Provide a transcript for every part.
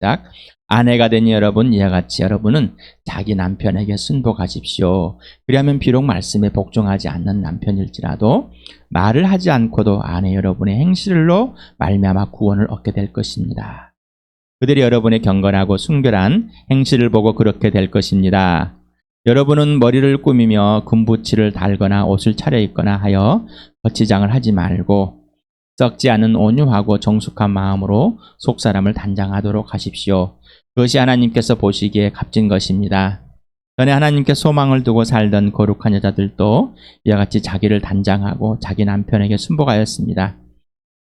시작. 아내가 된 여러분 이와 같이 여러분은 자기 남편에게 순복하십시오. 그리하면 비록 말씀에 복종하지 않는 남편일지라도 말을 하지 않고도 아내 여러분의 행실로 말미암아 구원을 얻게 될 것입니다. 그들이 여러분의 경건하고 순결한 행실을 보고 그렇게 될 것입니다. 여러분은 머리를 꾸미며 금부치를 달거나 옷을 차려입거나 하여 거치장을 하지 말고 썩지 않은 온유하고 정숙한 마음으로 속사람을 단장하도록 하십시오. 그것이 하나님께서 보시기에 값진 것입니다. 전에 하나님께 소망을 두고 살던 거룩한 여자들도 이와 같이 자기를 단장하고 자기 남편에게 순복하였습니다.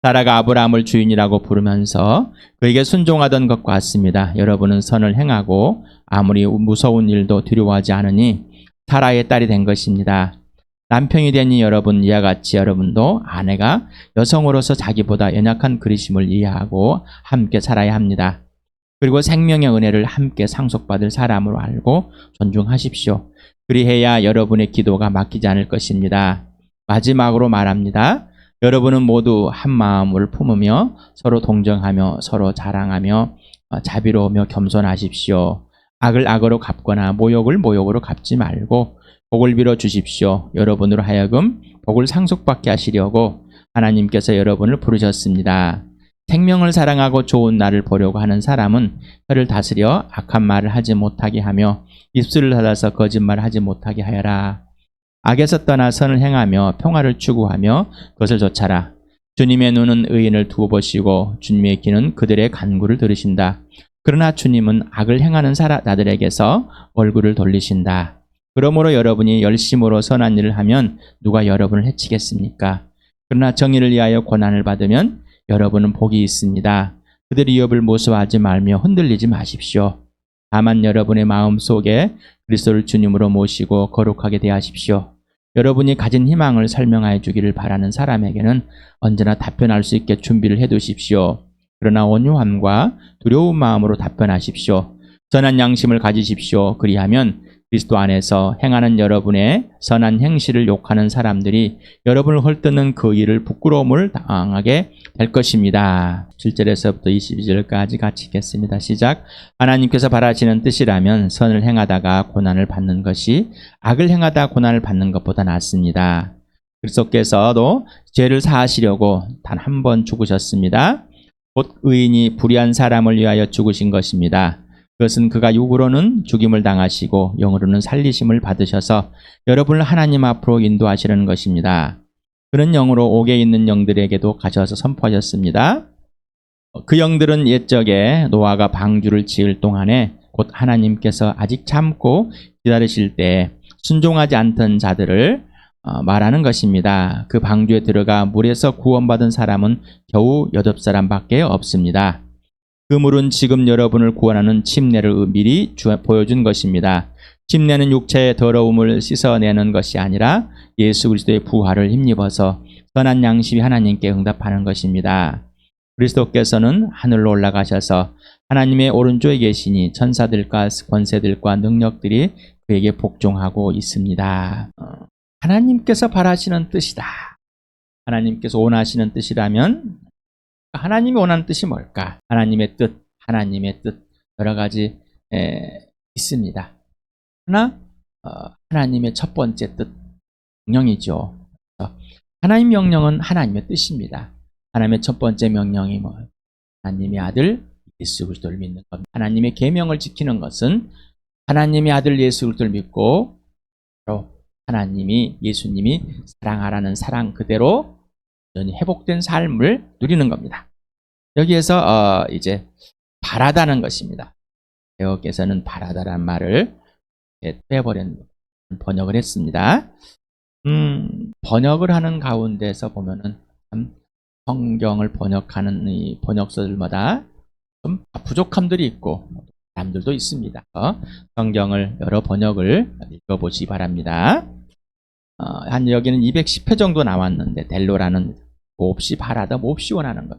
사라가 아브라함을 주인이라고 부르면서 그에게 순종하던 것과 같습니다. 여러분은 선을 행하고 아무리 무서운 일도 두려워하지 않으니 사라의 딸이 된 것입니다. 남편이 되니 여러분 이와 같이 여러분도 아내가 여성으로서 자기보다 연약한 그리심을 이해하고 함께 살아야 합니다. 그리고 생명의 은혜를 함께 상속받을 사람으로 알고 존중하십시오. 그리해야 여러분의 기도가 막히지 않을 것입니다. 마지막으로 말합니다. 여러분은 모두 한 마음을 품으며 서로 동정하며 서로 자랑하며 어, 자비로우며 겸손하십시오. 악을 악으로 갚거나 모욕을 모욕으로 갚지 말고 복을 빌어 주십시오. 여러분으로 하여금 복을 상속받게 하시려고 하나님께서 여러분을 부르셨습니다. 생명을 사랑하고 좋은 날을 보려고 하는 사람은 혀를 다스려 악한 말을 하지 못하게 하며 입술을 닫아서 거짓말을 하지 못하게 하여라. 악에서 떠나 선을 행하며 평화를 추구하며 그것을 좇아라. 주님의 눈은 의인을 두어 보시고 주님의 귀는 그들의 간구를 들으신다. 그러나 주님은 악을 행하는 사람들에게서 얼굴을 돌리신다. 그러므로 여러분이 열심으로 선한 일을 하면 누가 여러분을 해치겠습니까? 그러나 정의를 위하여 고난을 받으면 여러분은 복이 있습니다. 그들이 위협을 모수하지 말며 흔들리지 마십시오. 다만 여러분의 마음 속에 그리스도를 주님으로 모시고 거룩하게 대하십시오. 여러분이 가진 희망을 설명하여 주기를 바라는 사람에게는 언제나 답변할 수 있게 준비를 해 두십시오. 그러나 온유함과 두려운 마음으로 답변하십시오. 선한 양심을 가지십시오. 그리하면 그리스도 안에서 행하는 여러분의 선한 행실을 욕하는 사람들이 여러분을 헐뜯는 그 일을 부끄러움을 당하게 될 것입니다. 7절에서부터 22절까지 같이 읽겠습니다. 시작. 하나님께서 바라시는 뜻이라면 선을 행하다가 고난을 받는 것이 악을 행하다 고난을 받는 것보다 낫습니다. 그리스도께서도 죄를 사하시려고 단 한 번 죽으셨습니다. 곧 의인이 불의한 사람을 위하여 죽으신 것입니다. 그것은 그가 육으로는 죽임을 당하시고 영으로는 살리심을 받으셔서 여러분을 하나님 앞으로 인도하시려는 것입니다. 그는 영으로 옥에 있는 영들에게도 가셔서 선포하셨습니다. 그 영들은 옛적에 노아가 방주를 지을 동안에 곧 하나님께서 아직 참고 기다리실 때 순종하지 않던 자들을 어, 말하는 것입니다. 그 방주에 들어가 물에서 구원받은 사람은 겨우 여덟 사람밖에 없습니다. 그 물은 지금 여러분을 구원하는 침례를 미리 주- 보여준 것입니다. 침례는 육체의 더러움을 씻어내는 것이 아니라 예수 그리스도의 부활을 힘입어서 선한 양심이 하나님께 응답하는 것입니다. 그리스도께서는 하늘로 올라가셔서 하나님의 오른쪽에 계시니 천사들과 권세들과 능력들이 그에게 복종하고 있습니다. 어, 하나님께서 바라시는 뜻이다. 하나님께서 원하시는 뜻이라면 하나님이 원하는 뜻이 뭘까? 하나님의 뜻, 하나님의 뜻 여러 가지 에, 있습니다. 그러나 어, 하나님의 첫 번째 뜻 명령이죠. 하나님 명령은 하나님의 뜻입니다. 하나님의 첫 번째 명령이 뭐 하나님의 아들 예수 그리스도를 믿는 것. 하나님의 계명을 지키는 것은 하나님의 아들 예수 그리스도를 믿고 바로 하나님이 예수님이 사랑하라는 사랑 그대로 회복된 삶을 누리는 겁니다. 여기에서 어, 이제 바라다는 것입니다. 배우께서는 바라다란 말을 빼버린 번역을 했습니다. 음, 번역을 하는 가운데서 보면은 참 성경을 번역하는 이 번역서들마다 좀 부족함들이 있고 남들도 있습니다. 어, 성경을 여러 번역을 읽어보시기 바랍니다. 어, 한 여기는 210회 정도 나왔는데 델로라는 몹시 바라다 몹시 원하는 것.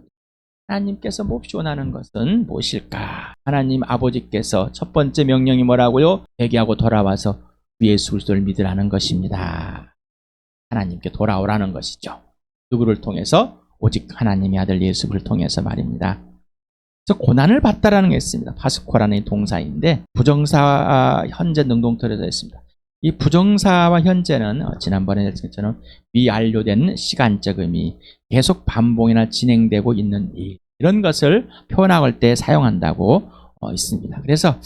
하나님께서 몹시 원하는 것은 무엇일까? 하나님 아버지께서 첫 번째 명령이 뭐라고요? 회개하고 돌아와서 예수 그리스도를 믿으라는 것입니다. 하나님께 돌아오라는 것이죠. 누구를 통해서? 오직 하나님의 아들 예수를 통해서 말입니다. 그래서 고난을 받다라는 게 있습니다. 파스코라는 이 동사인데 부정사 현재 능동태로 되어 있습니다. 이 부정사와 현재는 어, 지난번에 했던 것처럼 미완료된 시간적 의미, 계속 반복이나 진행되고 있는 일 이런 것을 표현할 때 사용한다고 어, 있습니다. 그래서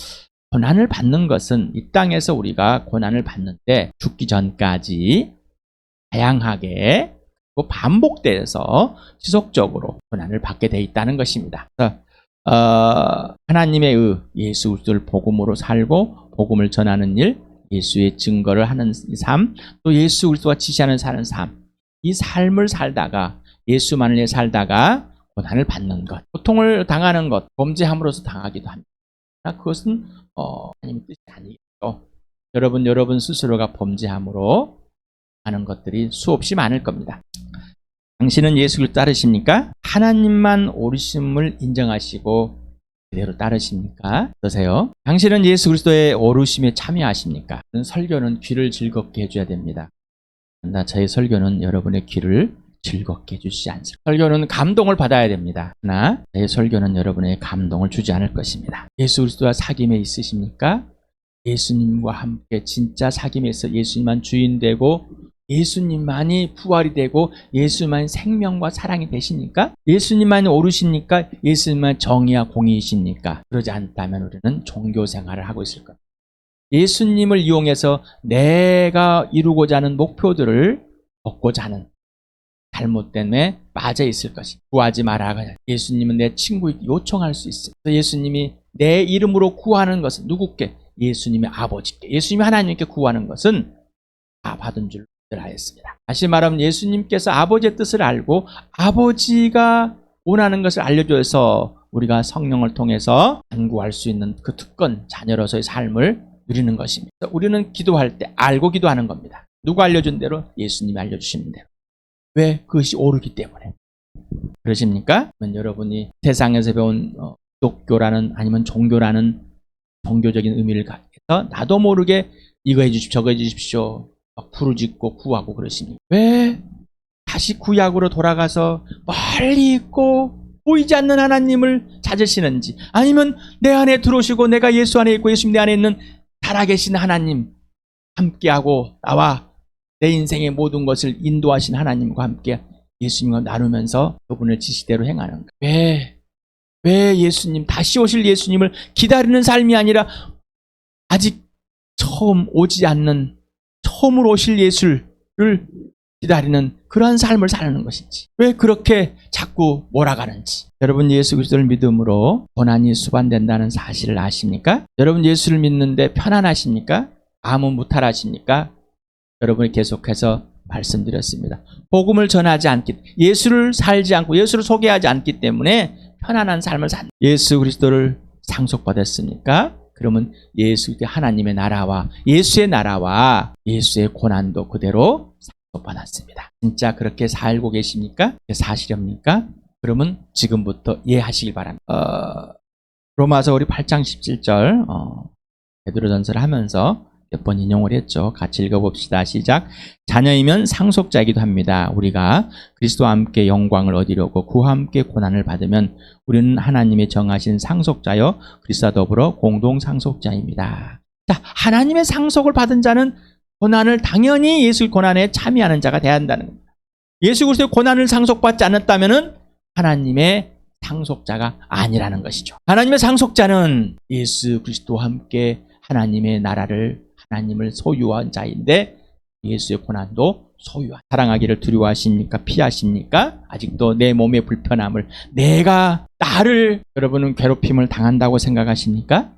고난을 받는 것은 이 땅에서 우리가 고난을 받는데 죽기 전까지 다양하게 또 반복돼서 지속적으로 고난을 받게 돼 있다는 것입니다. 어, 하나님의 의 예수 그리스도를 복음으로 살고 복음을 전하는 일, 예수의 증거를 하는 이 삶, 또 예수 그리스도와 지시하는 사는 삶, 이 삶을 살다가 예수만을 위해 살다가 고난을 받는 것, 고통을 당하는 것, 범죄함으로써 당하기도 합니다. 그것은 어, 하나님의 뜻이 아니겠죠. 여러분, 여러분 스스로가 범죄함으로 하는 것들이 수없이 많을 겁니다. 당신은 예수를 따르십니까? 하나님만 오르심을 인정하시고 그대로 따르십니까? 어떠세요? 당신은 예수 그리스도의 오르심에 참여하십니까? 설교는 귀를 즐겁게 해줘야 됩니다. 나 저의 설교는 여러분의 귀를 즐겁게 해주지 않습니다. 설교는 감동을 받아야 됩니다. 그러나 제 설교는 여러분의 감동을 주지 않을 것입니다. 예수 그리스도와 사귐에 있으십니까? 예수님과 함께 진짜 사귐에서 예수님만 주인 되고 예수님만이 부활이 되고 예수님만 생명과 사랑이 되십니까? 예수님만이 오르십니까? 예수님만 정의와 공의이십니까? 그러지 않다면 우리는 종교 생활을 하고 있을 겁니다. 예수님을 이용해서 내가 이루고자 하는 목표들을 얻고자 하는 잘못됨에 빠져 있을 것이 구하지 마라. 예수님은 내 친구 요청할 수 있어요. 예수님이 내 이름으로 구하는 것은 누구께? 예수님의 아버지께. 예수님이 하나님께 구하는 것은 다 받은 줄 하였습니다. 다시 말하면 예수님께서 아버지의 뜻을 알고 아버지가 원하는 것을 알려줘서 우리가 성령을 통해서 안구할 수 있는 그 특권 자녀로서의 삶을 누리는 것입니다. 우리는 기도할 때 알고 기도하는 겁니다. 누가 알려준 대로 예수님이 알려주시는 대로. 왜? 그것이 옳기 때문에. 그러십니까? 여러분이 세상에서 배운 어, 기독교라는 아니면 종교라는 종교적인 의미를 가해서 나도 모르게 이거 해주십시오, 저거 해주십시오. 막 부르짖고 구하고 그러십니까? 왜 다시 구약으로 돌아가서 멀리 있고 보이지 않는 하나님을 찾으시는지 아니면 내 안에 들어오시고 내가 예수 안에 있고 예수님 내 안에 있는 살아계신 하나님 함께하고 나와 내 인생의 모든 것을 인도하신 하나님과 함께 예수님과 나누면서 그분을 지시대로 행하는 거예요. 왜? 왜 예수님, 다시 오실 예수님을 기다리는 삶이 아니라 아직 처음 오지 않는 처음으로 오실 예수를 기다리는 그러한 삶을 사는 것인지 왜 그렇게 자꾸 몰아가는지 여러분 예수 그리스도를 믿음으로 고난이 수반된다는 사실을 아십니까? 여러분 예수를 믿는데 편안하십니까? 아무 무탈하십니까? 여러분이 계속해서 말씀드렸습니다. 복음을 전하지 않기 예수를 살지 않고 예수를 소개하지 않기 때문에 편안한 삶을 산 예수 그리스도를 상속받았습니까? 그러면 예수 하나님의 나라와 예수의 나라와 예수의 고난도 그대로 상속받았습니다. 진짜 그렇게 살고 계십니까? 사실입니까? 그러면 지금부터 이해하시길 바랍니다. 어, 로마서 우리 8장 17절 어, 베드로전서를 하면서 몇 번 인용을 했죠. 같이 읽어봅시다. 시작. 자녀이면 상속자이기도 합니다. 우리가 그리스도와 함께 영광을 얻으려고 그와 함께 고난을 받으면 우리는 하나님의 정하신 상속자여 그리스도와 더불어 공동 상속자입니다. 자, 하나님의 상속을 받은 자는 고난을 당연히 예수 고난에 참여하는 자가 돼야 한다는 겁니다. 예수 그리스도의 고난을 상속받지 않았다면은 하나님의 상속자가 아니라는 것이죠. 하나님의 상속자는 예수 그리스도와 함께 하나님의 나라를 하나님을 소유한 자인데 예수의 고난도 소유한 사랑하기를 두려워하십니까? 피하십니까? 아직도 내 몸의 불편함을 내가 나를 여러분은 괴롭힘을 당한다고 생각하십니까?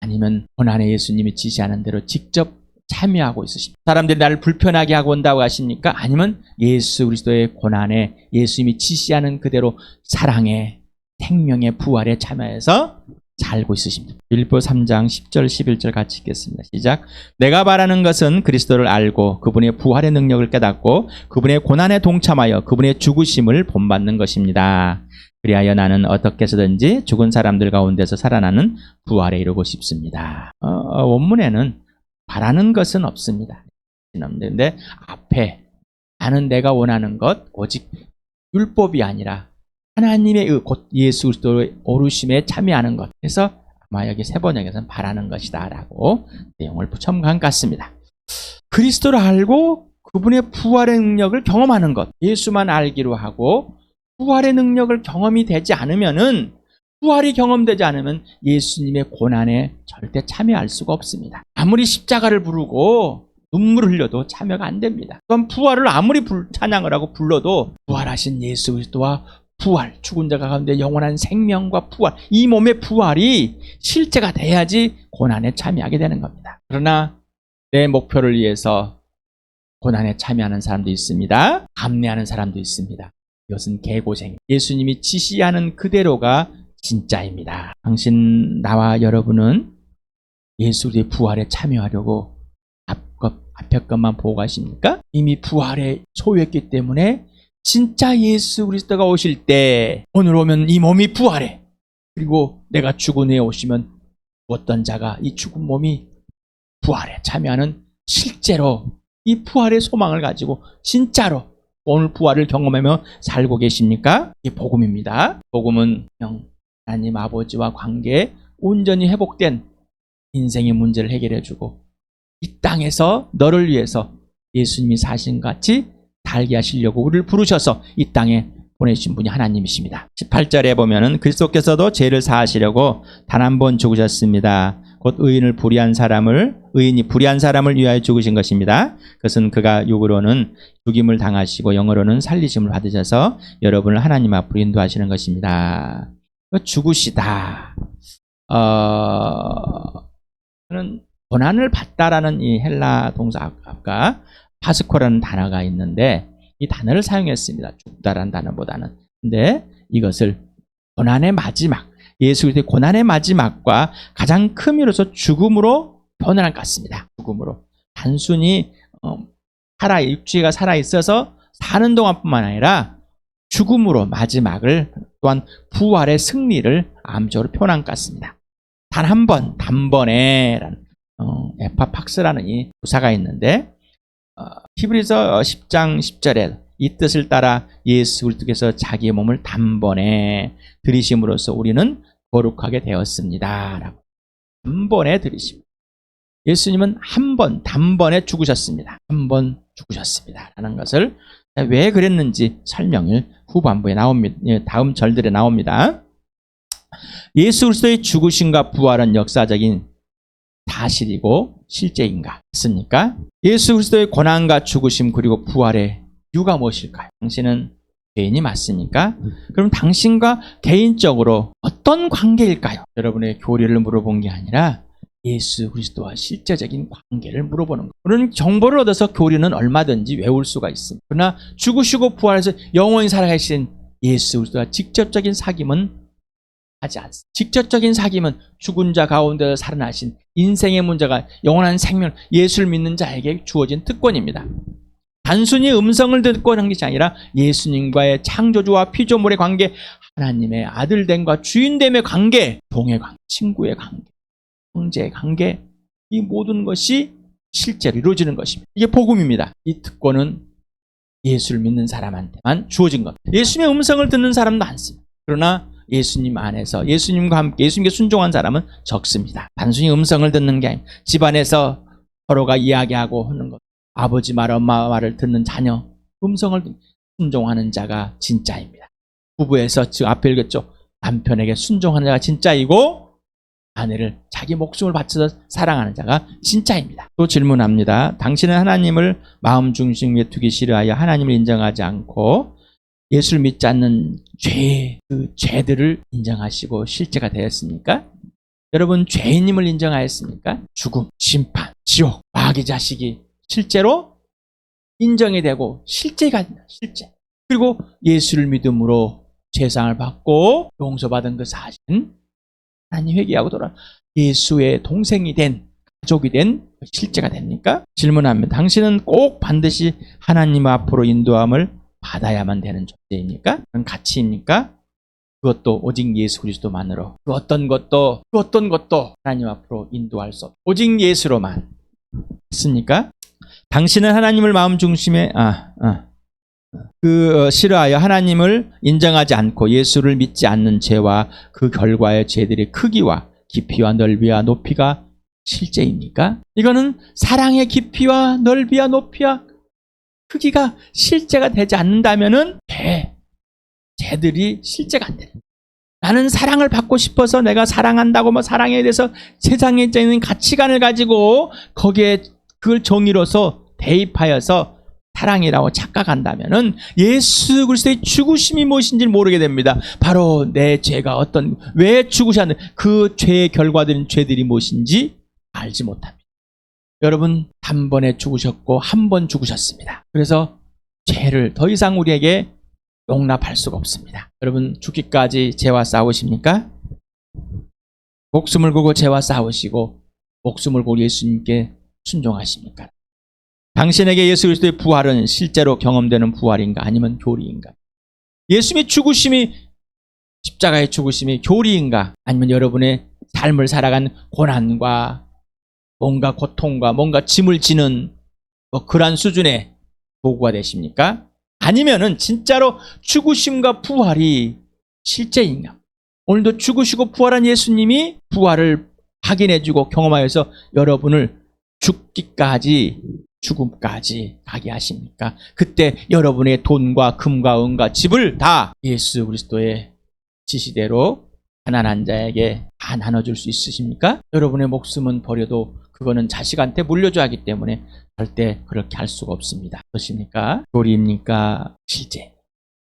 아니면 고난의 예수님이 지시하는 대로 직접 참여하고 있으십니까? 사람들이 나를 불편하게 하고 온다고 하십니까? 아니면 예수 그리스도의 고난에 예수님이 지시하는 그대로 사랑의 생명의 부활에 참여해서 살고 있으십니다. 빌보 3장 10절 11절 같이 읽겠습니다. 시작. 내가 바라는 것은 그리스도를 알고 그분의 부활의 능력을 깨닫고 그분의 고난에 동참하여 그분의 죽으심을 본받는 것입니다. 그리하여 나는 어떻게 해서든지 죽은 사람들 가운데서 살아나는 부활에 이르고 싶습니다. 어, 어, 원문에는 바라는 것은 없습니다. 그런데 앞에 나는 내가 원하는 것 오직 율법이 아니라 하나님의 의, 곧 예수 그리스도의 오르심에 참여하는 것. 그래서 아마 여기 세 번역에서는 바라는 것이다 라고 내용을 첨가한 것 같습니다. 그리스도를 알고 그분의 부활의 능력을 경험하는 것. 예수만 알기로 하고 부활의 능력을 경험이 되지 않으면은 부활이 경험되지 않으면 예수님의 고난에 절대 참여할 수가 없습니다. 아무리 십자가를 부르고 눈물을 흘려도 참여가 안 됩니다. 그럼 부활을 아무리 불- 찬양을 하고 불러도 부활하신 예수 그리스도와 부활, 죽은 자가 가운데 영원한 생명과 부활, 이 몸의 부활이 실제가 돼야지 고난에 참여하게 되는 겁니다. 그러나 내 목표를 위해서 고난에 참여하는 사람도 있습니다. 감내하는 사람도 있습니다. 이것은 개고생. 예수님이 지시하는 그대로가 진짜입니다. 당신, 나와 여러분은 예수의 부활에 참여하려고 앞것, 앞에 것만 보고 가십니까? 이미 부활에 소유했기 때문에 진짜 예수 그리스도가 오실 때 오늘 오면 이 몸이 부활해. 그리고 내가 죽은 후에 오시면 어떤 자가 이 죽은 몸이 부활에 참여하는 실제로 이 부활의 소망을 가지고 진짜로 오늘 부활을 경험하며 살고 계십니까? 이 복음입니다. 복음은 형 하나님 아버지와 관계 온전히 회복된 인생의 문제를 해결해주고 이 땅에서 너를 위해서 예수님이 사신 같이 살게 하시려고 우리를 부르셔서 이 땅에 보내신 분이 하나님이십니다. 18절에 보면은 그리스도께서도 죄를 사하시려고 단 한 번 죽으셨습니다. 곧 의인을 불의한 사람을 의인이 불의한 사람을 위하여 죽으신 것입니다. 그것은 그가 육으로는 죽임을 당하시고 영으로는 살리심을 받으셔서 여러분을 하나님 앞으로 인도하시는 것입니다. 그 죽으시다. 어, 는 고난을 받다라는 이 헬라 동사 아까 파스코라는 단어가 있는데 이 단어를 사용했습니다. 죽다라는 단어보다는. 근데 이것을 고난의 마지막, 예수 그리스도의 고난의 마지막과 가장 큰 의미로서 죽음으로 표현한 것 같습니다. 죽음으로. 단순히 어, 살아 육체가 살아 있어서 사는 동안뿐만 아니라 죽음으로 마지막을 또한 부활의 승리를 암조로 표현한 것 같습니다. 단 한 번, 단번에라는 어, 에파팍스라는 이 부사가 있는데 어, 히브리서 10장 10절에 이 뜻을 따라 예수 그리스도께서 자기의 몸을 단번에 들이심으로써 우리는 거룩하게 되었습니다. 라고. 단번에 들이심. 예수님은 한 번, 단번에 죽으셨습니다. 한 번 죽으셨습니다. 라는 것을 왜 그랬는지 설명을 후반부에 나옵니다. 예, 다음 절들에 나옵니다. 예수 그리스도의 죽으심과 부활은 역사적인 사실이고 실제인가? 습니까? 예수 그리스도의 고난과 죽으심 그리고 부활의 이유가 무엇일까요? 당신은 죄인이 맞습니까? 그럼 당신과 개인적으로 어떤 관계일까요? 여러분의 교리를 물어본 게 아니라 예수 그리스도와 실제적인 관계를 물어보는 것. 그런 정보를 얻어서 교리는 얼마든지 외울 수가 있습니다. 그러나 죽으시고 부활해서 영원히 살아가신 예수 그리스도와 직접적인 사귐은 하지 않습니다. 직접적인 사귐은 죽은 자 가운데 살아나신 인생의 문제가 영원한 생명, 예수를 믿는 자에게 주어진 특권입니다. 단순히 음성을 듣고 하는 것이 아니라 예수님과의 창조주와 피조물의 관계, 하나님의 아들됨과 주인됨의 관계, 동의 관계, 친구의 관계, 형제의 관계, 이 모든 것이 실제로 이루어지는 것입니다. 이게 복음입니다. 이 특권은 예수를 믿는 사람한테만 주어진 것. 예수님의 음성을 듣는 사람도 많습니다. 그러나 예수님 안에서 예수님과 함께 예수님께 순종한 사람은 적습니다. 단순히 음성을 듣는 게 아니라 집안에서 서로가 이야기하고 하는 것. 아버지 말, 엄마 말을 듣는 자녀, 음성을 듣- 순종하는 자가 진짜입니다. 부부에서 즉 앞에 읽었죠. 남편에게 순종하는 자가 진짜이고 아내를 자기 목숨을 바쳐서 사랑하는 자가 진짜입니다. 또 질문합니다. 당신은 하나님을 마음 중심에 두기 싫어하여 하나님을 인정하지 않고 예수를 믿지 않는 죄, 그 죄들을 인정하시고 실제가 되었습니까? 여러분, 죄인임을 인정하였습니까? 죽음, 심판, 지옥, 마귀 자식이 실제로 인정이 되고 실제가. 실제. 그리고 예수를 믿음으로 죄상을 받고 용서받은 그 사실, 하나님 회개하고 돌아 예수의 동생이 된 가족이 된 실제가 됩니까? 질문하면 당신은 꼭 반드시 하나님 앞으로 인도함을 받아야만 되는 존재입니까? 그런 가치입니까? 그것도 오직 예수 그리스도만으로 그 어떤 것도 그 어떤 것도 하나님 앞으로 인도할 수 없. 오직 예수로만. 있습니까? 당신은 하나님을 마음 중심에 아, 아 그 어, 싫어하여 하나님을 인정하지 않고 예수를 믿지 않는 죄와 그 결과의 죄들의 크기와 깊이와 넓이와 높이가 실제입니까? 이거는 사랑의 깊이와 넓이와 높이와 크기가 실제가 되지 않는다면은 죄, 죄들이 실제가 안 되는. 나는 사랑을 받고 싶어서 내가 사랑한다고 뭐 사랑에 대해서 세상에 있는 가치관을 가지고 거기에 그걸 정의로서 대입하여서 사랑이라고 착각한다면은 예수 그리스도의 죽으심이 무엇인지 모르게 됩니다. 바로 내 죄가 어떤 왜 죽으셨는 그 죄의 결과들인 죄들이 무엇인지 알지 못합니다. 여러분 단번에 죽으셨고 한 번 죽으셨습니다. 그래서 죄를 더 이상 우리에게 용납할 수가 없습니다. 여러분 죽기까지 죄와 싸우십니까? 목숨을 걸고 죄와 싸우시고 목숨을 걸고 예수님께 순종하십니까? 당신에게 예수 그리스도의 부활은 실제로 경험되는 부활인가 아니면 교리인가? 예수님의 죽으심이 십자가의 죽으심이 교리인가 아니면 여러분의 삶을 살아간 고난과 뭔가 고통과 뭔가 짐을 지는 뭐 그러한 수준의 도구가 되십니까? 아니면은 진짜로 죽으심과 부활이 실제인가? 오늘도 죽으시고 부활한 예수님이 부활을 확인해주고 경험하여서 여러분을 죽기까지 죽음까지 가게 하십니까? 그때 여러분의 돈과 금과 은과 집을 다 예수 그리스도의 지시대로 가난한 자에게 다 나눠줄 수 있으십니까? 여러분의 목숨은 버려도 그거는 자식한테 물려줘야 하기 때문에 절대 그렇게 할 수가 없습니다. 그렇습니까? 교리입니까? 실제.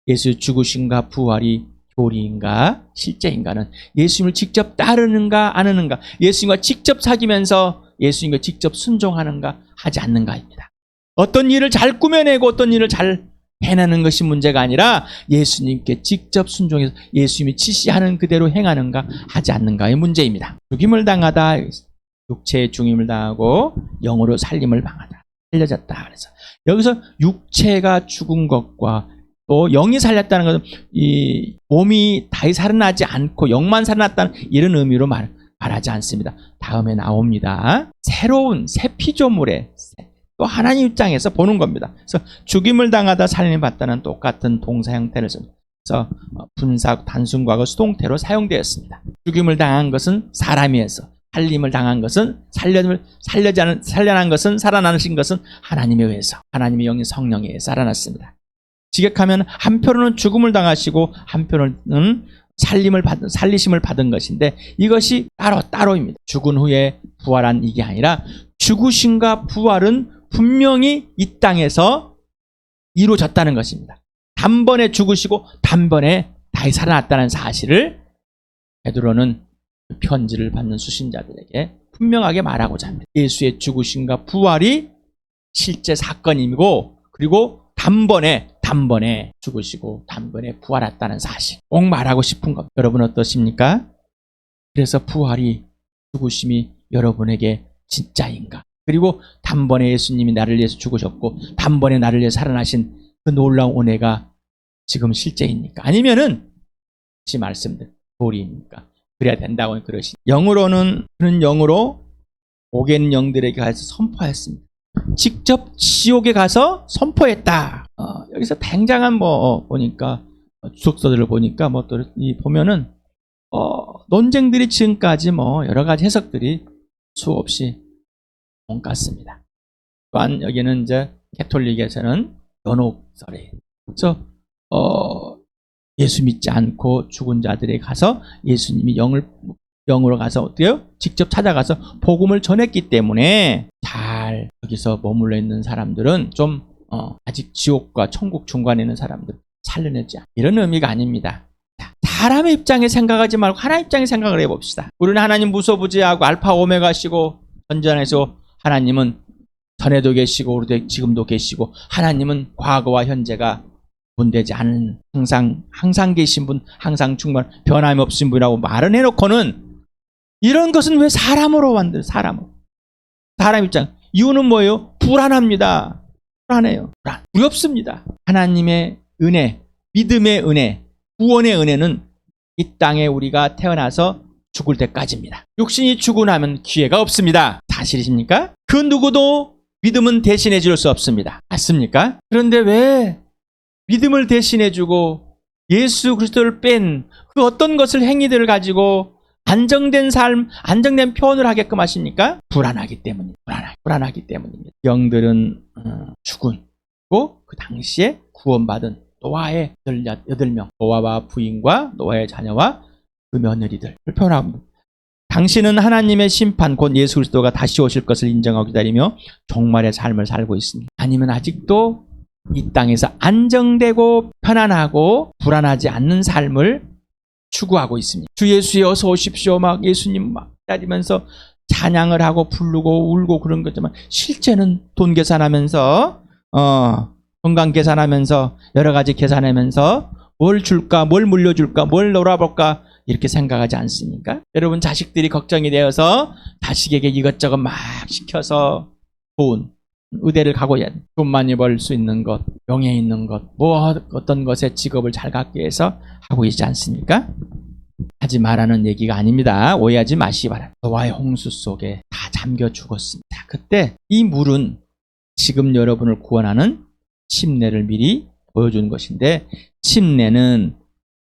예수 죽으신가 부활이 교리인가 실제인가는 예수님을 직접 따르는가 안 하는가 예수님과 직접 사귀면서 예수님과 직접 순종하는가 하지 않는가입니다. 어떤 일을 잘 꾸며내고 어떤 일을 잘 해내는 것이 문제가 아니라 예수님께 직접 순종해서 예수님이 지시하는 그대로 행하는가 하지 않는가의 문제입니다. 죽임을 당하다 육체의 죽임을 당하고 영으로 살림을 당하다 살려졌다 그래서 여기서 육체가 죽은 것과 또 영이 살렸다는 것은 이 몸이 다시 살아나지 않고 영만 살아났다는 이런 의미로 말, 말하지 않습니다. 다음에 나옵니다. 새로운 새 피조물의 또 하나님 입장에서 보는 겁니다. 그래서 죽임을 당하다 살림을 받다는 똑같은 동사 형태를 씁니다. 그래서 분사 단순 과거 수동태로 사용되었습니다. 죽임을 당한 것은 사람이어서 살림을 당한 것은 살려 살려지 않은 살려난 것은 살아나신 것은 하나님에 의해서 하나님의 영이 성령에 의해 살아났습니다. 직역하면 한편으로는 죽음을 당하시고 한편으로는 살림을 받은 살리심을 받은 것인데 이것이 따로 따로입니다. 죽은 후에 부활한 이게 아니라 죽으심과 부활은 분명히 이 땅에서 이루어졌다는 것입니다. 단번에 죽으시고 단번에 다시 살아났다는 사실을 베드로는 편지를 받는 수신자들에게 분명하게 말하고자 합니다. 예수의 죽으심과 부활이 실제 사건이고 그리고 단번에 단번에 죽으시고 단번에 부활했다는 사실 꼭 말하고 싶은 겁니다. 여러분 어떠십니까? 그래서 부활이 죽으심이 여러분에게 진짜인가? 그리고 단번에 예수님이 나를 위해서 죽으셨고 단번에 나를 위해 살아나신 그 놀라운 은혜가 지금 실제입니까? 아니면은 다시 말씀드린 도리입니까? 그래야 된다고 그러시. 영으로는 그런 영으로 오겐 영들에게 가서 선포했습니다. 직접 지옥에 가서 선포했다. 어, 여기서 굉장한 뭐 어, 보니까 어, 주석서들을 보니까 뭐 또 이 보면은 어, 논쟁들이 지금까지 뭐 여러 가지 해석들이 수없이 옮갔습니다. 또한 여기는 이제 캐톨릭에서는 연옥설에 그래서 어, 예수 믿지 않고 죽은 자들에 가서 예수님이 영을 영으로 가서 어때요? 직접 찾아가서 복음을 전했기 때문에 잘 여기서 머물러 있는 사람들은 좀 어, 아직 지옥과 천국 중간에 있는 사람들 살려내지 않 이런 의미가 아닙니다. 자, 사람의 입장에 생각하지 말고 하나님 입장에 생각을 해봅시다. 우리는 하나님 무소부지하고 알파 오메가시고 전전에서 하나님은 전에도 계시고 지금도 계시고 하나님은 과거와 현재가 분되지 않은 항상 항상 계신 분, 항상 충만 변함이 없으신 분이라고 말은 해놓고는 이런 것은 왜 사람으로 만들 사람으로 사람 입장 이유는 뭐예요? 불안합니다. 불안해요. 불안. 두렵습니다. 하나님의 은혜, 믿음의 은혜, 구원의 은혜는 이 땅에 우리가 태어나서 죽을 때까지입니다. 육신이 죽고 나면 기회가 없습니다. 사실이십니까? 그 누구도 믿음은 대신해 줄 수 없습니다. 맞습니까? 그런데 왜 믿음을 대신해주고 예수 그리스도를 뺀 그 어떤 것을 행위들을 가지고 안정된 삶, 안정된 표현을 하게끔 하십니까? 불안하기 때문입니다. 불안하, 불안하기 때문입니다. 영들은 어, 죽은고 그 당시에 구원받은 노아의 여덟- 여덟 명 노아와 부인과 노아의 자녀와 그 며느리들 표현합니다. 당신은 하나님의 심판 곧 예수 그리스도가 다시 오실 것을 인정하고 기다리며 종말의 삶을 살고 있습니다. 아니면 아직도 이 땅에서 안정되고 편안하고 불안하지 않는 삶을 추구하고 있습니다. 주 예수에 어서 오십시오. 막 예수님 막 기다리면서 찬양을 하고 부르고 울고 그런 거지만 실제는 돈 계산하면서 어 건강 계산하면서 여러 가지 계산하면서 뭘 줄까 뭘 물려줄까 뭘 놀아볼까 이렇게 생각하지 않습니까? 여러분 자식들이 걱정이 되어서 자식에게 이것저것 막 시켜서 돈 의대를 가고 돈 많이 벌 수 있는 것, 명예 있는 것, 뭐 어떤 것에 직업을 잘 갖기 위해서 하고 있지 않습니까? 하지 말라는 얘기가 아닙니다. 오해하지 마시기 바랍니다. 노아의 홍수 속에 다 잠겨 죽었습니다. 그때 이 물은 지금 여러분을 구원하는 침례를 미리 보여주는 것인데 침례는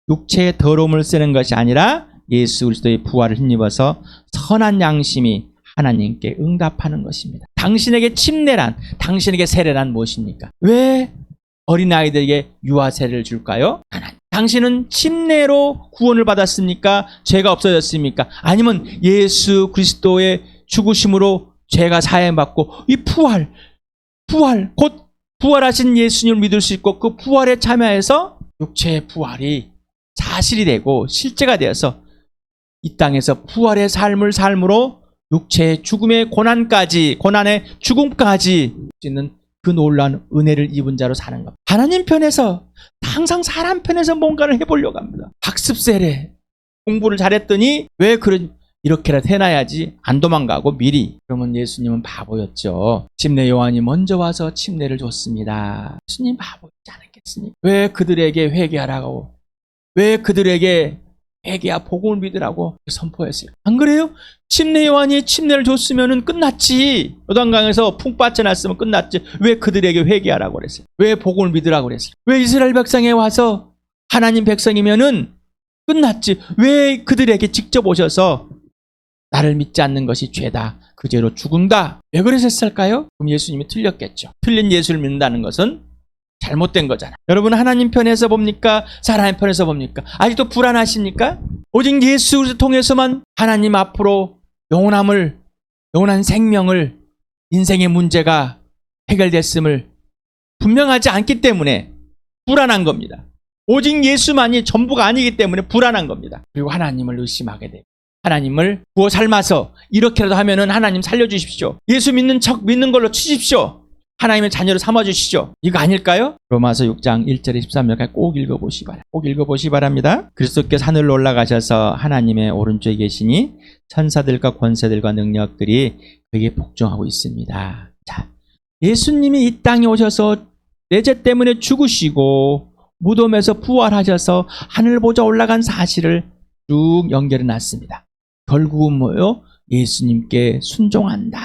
육체의 더러움을 쓰는 것이 아니라 예수 그리스도의 부활을 힘입어서 선한 양심이 하나님께 응답하는 것입니다. 당신에게 침례란, 당신에게 세례란 무엇입니까? 왜 어린아이들에게 유아세례를 줄까요? 하나님. 당신은 침례로 구원을 받았습니까? 죄가 없어졌습니까? 아니면 예수 그리스도의 죽으심으로 죄가 사해받고 이 부활, 부활, 곧 부활하신 예수님을 믿을 수 있고 그 부활에 참여해서 육체의 부활이 사실이 되고 실제가 되어서 이 땅에서 부활의 삶을 삶으로 육체의 죽음의 고난까지, 고난의 죽음까지 수 있는 그 놀라운 은혜를 입은 자로 사는 겁니다. 하나님 편에서 항상 사람 편에서 뭔가를 해보려고 합니다. 학습 세례 공부를 잘했더니 왜 그런 이렇게라도 해놔야지 안 도망가고 미리 그러면 예수님은 바보였죠. 침례 요한이 먼저 와서 침례를 줬습니다. 예수님 바보였지 않았겠습니까? 왜 그들에게 회개하라고 왜 그들에게 회개야 복음을 믿으라고 선포했어요. 안 그래요? 침례 요한이 침례를 줬으면 끝났지. 요단강에서 풍 빠져났으면 끝났지. 왜 그들에게 회개하라고 그랬어요? 왜 복음을 믿으라고 그랬어요? 왜 이스라엘 백성에 와서 하나님 백성이면은 끝났지. 왜 그들에게 직접 오셔서 나를 믿지 않는 것이 죄다. 그 죄로 죽은다. 왜 그러셨을까요? 그럼 예수님이 틀렸겠죠. 틀린 예수를 믿는다는 것은 잘못된 거잖아. 여러분 하나님 편에서 봅니까? 사람 편에서 봅니까? 아직도 불안하십니까? 오직 예수를 통해서만 하나님 앞으로 영원함을 영원한 생명을 인생의 문제가 해결됐음을 분명하지 않기 때문에 불안한 겁니다. 오직 예수만이 전부가 아니기 때문에 불안한 겁니다. 그리고 하나님을 의심하게 돼요. 하나님을 구워 삶아서 이렇게라도 하면은 하나님 살려주십시오. 예수 믿는 척 믿는 걸로 치십시오. 하나님의 자녀를 삼아주시죠. 이거 아닐까요? 로마서 6장 1절에 13절까지 꼭 읽어보시 바랍니다. 꼭 읽어보시 바랍니다. 그리스도께서 하늘로 올라가셔서 하나님의 오른쪽에 계시니 천사들과 권세들과 능력들이 그에게 복종하고 있습니다. 자, 예수님이 이 땅에 오셔서 내 죄 때문에 죽으시고 무덤에서 부활하셔서 하늘 보좌 올라간 사실을 쭉 연결해 놨습니다. 결국은 뭐요? 예수님께 순종한다.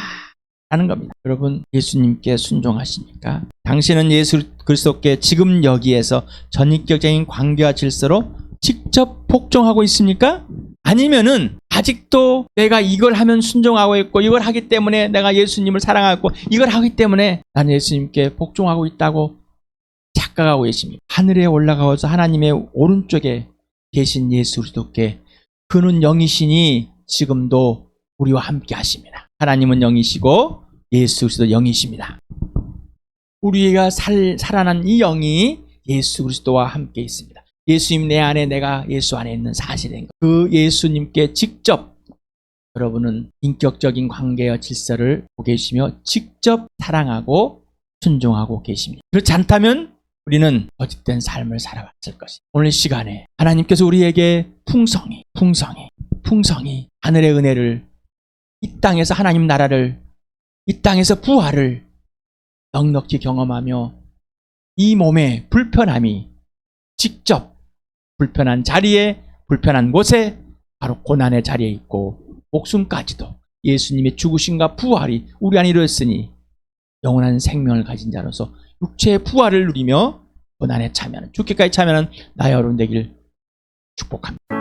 하는 겁니다. 여러분, 예수님께 순종하십니까? 당신은 예수 그리스도께 지금 여기에서 전인격적인 관계와 질서로 직접 복종하고 있습니까? 아니면은 아직도 내가 이걸 하면 순종하고 있고 이걸 하기 때문에 내가 예수님을 사랑하고 이걸 하기 때문에 난 예수님께 복종하고 있다고 착각하고 계십니까? 하늘에 올라가서 하나님의 오른쪽에 계신 예수 그리스도께 그는 영이시니 지금도 우리와 함께 하십니다. 하나님은 영이시고 예수 그리스도 영이십니다. 우리가 살, 살아난 이 영이 예수 그리스도와 함께 있습니다. 예수님 내 안에 내가 예수 안에 있는 사실인 것. 그 예수님께 직접 여러분은 인격적인 관계와 질서를 보고 계시며 직접 사랑하고 순종하고 계십니다. 그렇지 않다면 우리는 거짓된 삶을 살아왔을 것이. 오늘 시간에 하나님께서 우리에게 풍성히, 풍성히, 풍성히 하늘의 은혜를 이 땅에서 하나님 나라를 이 땅에서 부활을 넉넉히 경험하며 이 몸의 불편함이 직접 불편한 자리에 불편한 곳에 바로 고난의 자리에 있고 목숨까지도 예수님의 죽으심과 부활이 우리 안에 이루었으니 영원한 생명을 가진 자로서 육체의 부활을 누리며 고난에 참여하는 죽기까지 참여하는 나의 여러분 되길 축복합니다.